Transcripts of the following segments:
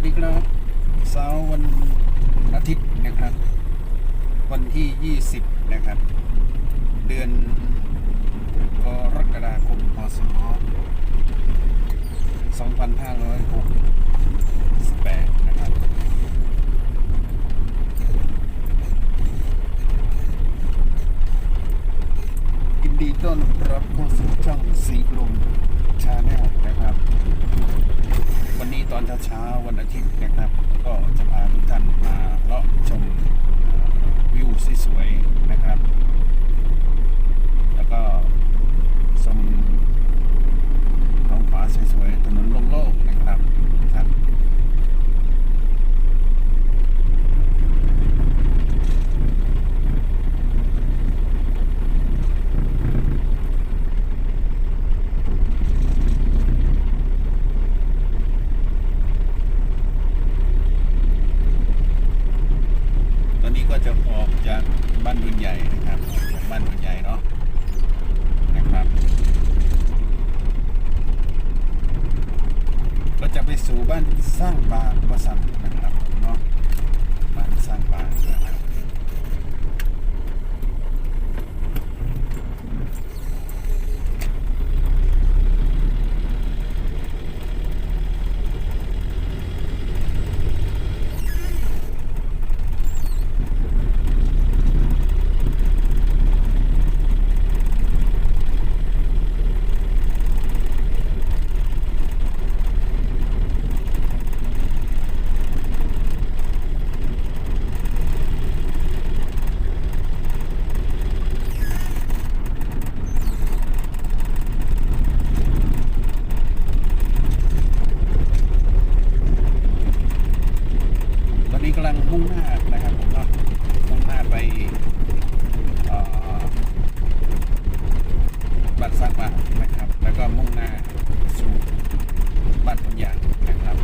วัสดีครับเช้าวันอาทิตย์นะครับ วันที่ 20 นะครับ เดือนกรกฎาคมพศ2568 นะครับ ยินดีต้อนรับเข้าสู่ช่องสีกลม ชาแนลนะครับ วันนี้ตอนเช้าๆวันอาทิตย์นะครับ ก็จะพาทุกท่านมาเลาะชมเอ่อวิวสวยๆนะครับ แล้วก็ชมท้องฟ้าสวยๆถนนโล่งๆนะครับทุกท่านตอนนี้ก็จะออกจากบ้านบุญใหญ่นะครับออกจากบ้านบุญใหญ่เนาะนะครับ ก็ู่บ้านสร้างบางวสันนะครับเนาะบ้านสร้างบางนะครับ ตอ นี้กำลังมุ่งหน้านะครับผมก็มุ่งหน้าไปเอ่อบ้านสร้างบานะครับ แล้วก็มุ่งหน้าสู่บ้านคนยางนะครับ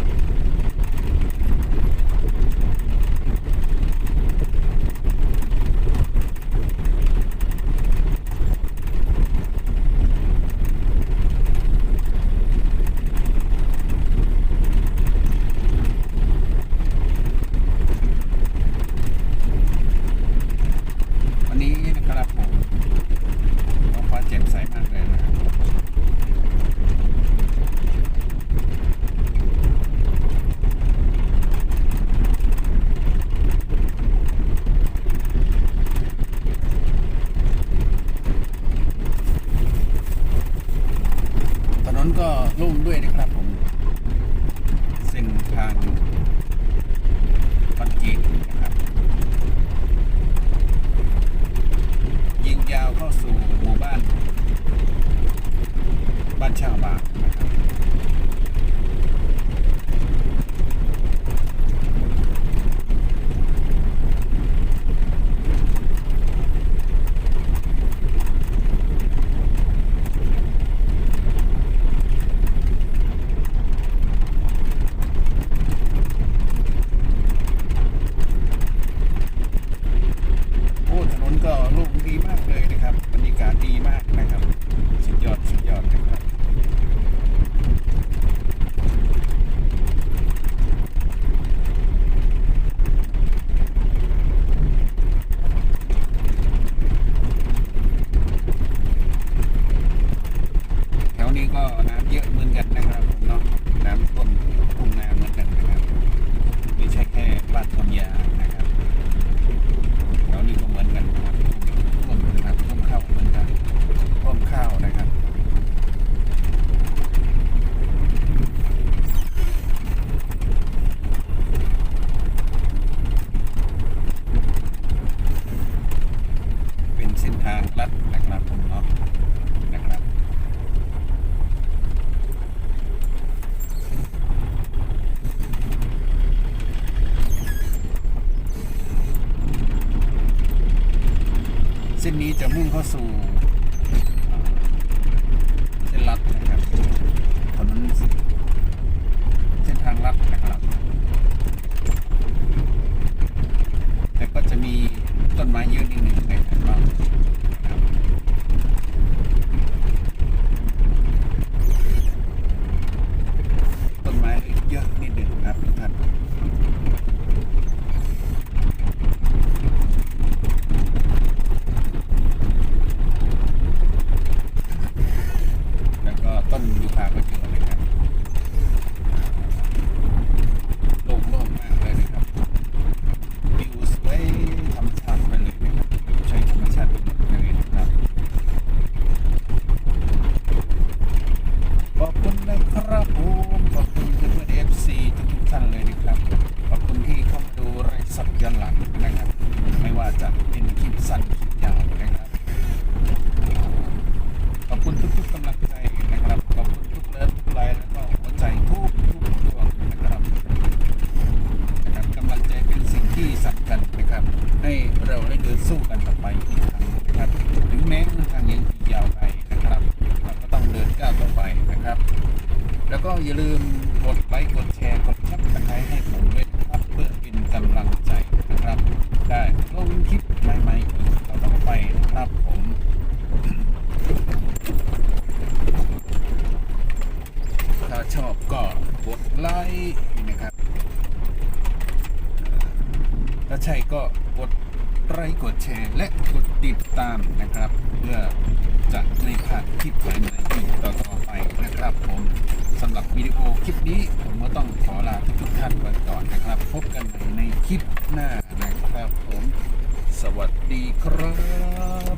วันนี้นะครับผมท้องฟ้าแจ่มใสมากเลยนะครับถนน ก็โล่งด้วยนะครับผม เส้นทางคอนกรีตนะครับ ยิงยาวเข้าสู่หมู่บ้าน บ้านช่างบางนะครับโอ้ถนนก็โล่งดีมากเลยนะครับบรรยากาศดีมากนะครับ สุดยอดสุดยอดนะครับ แถวนี้ก็น้ำเยอะเหมือนกันนะครับผมเนาะน้ำท่วมทุ่งนาเหมือนกันนะครับไม่ใช่แค่บ้านคนยางนะครับแถวนี้ก็เหมือนกันนะครับท่วมนะครับท่วมข้าวเหมือนกันท่วมข้าวนะครับ เป็นเส้นทางลัด นาะนะครับเส้นนี้จะมุ่งเข้าสู่ ครับทุกท่าน ถ้าใช่ก็กดไลค์กดแชร์และกดติดตามนะครับ เพื่อจะไม่พลาดคลิปใหม่ๆอีกต่อๆไปนะครับผมสำหรับวิดีโอคลิปนี้ผมก็ต้องขอลาทุกท่านไปก่อนนะครับ พบกันใหม่ในคลิปหน้านะครับผม สวัสดีครับ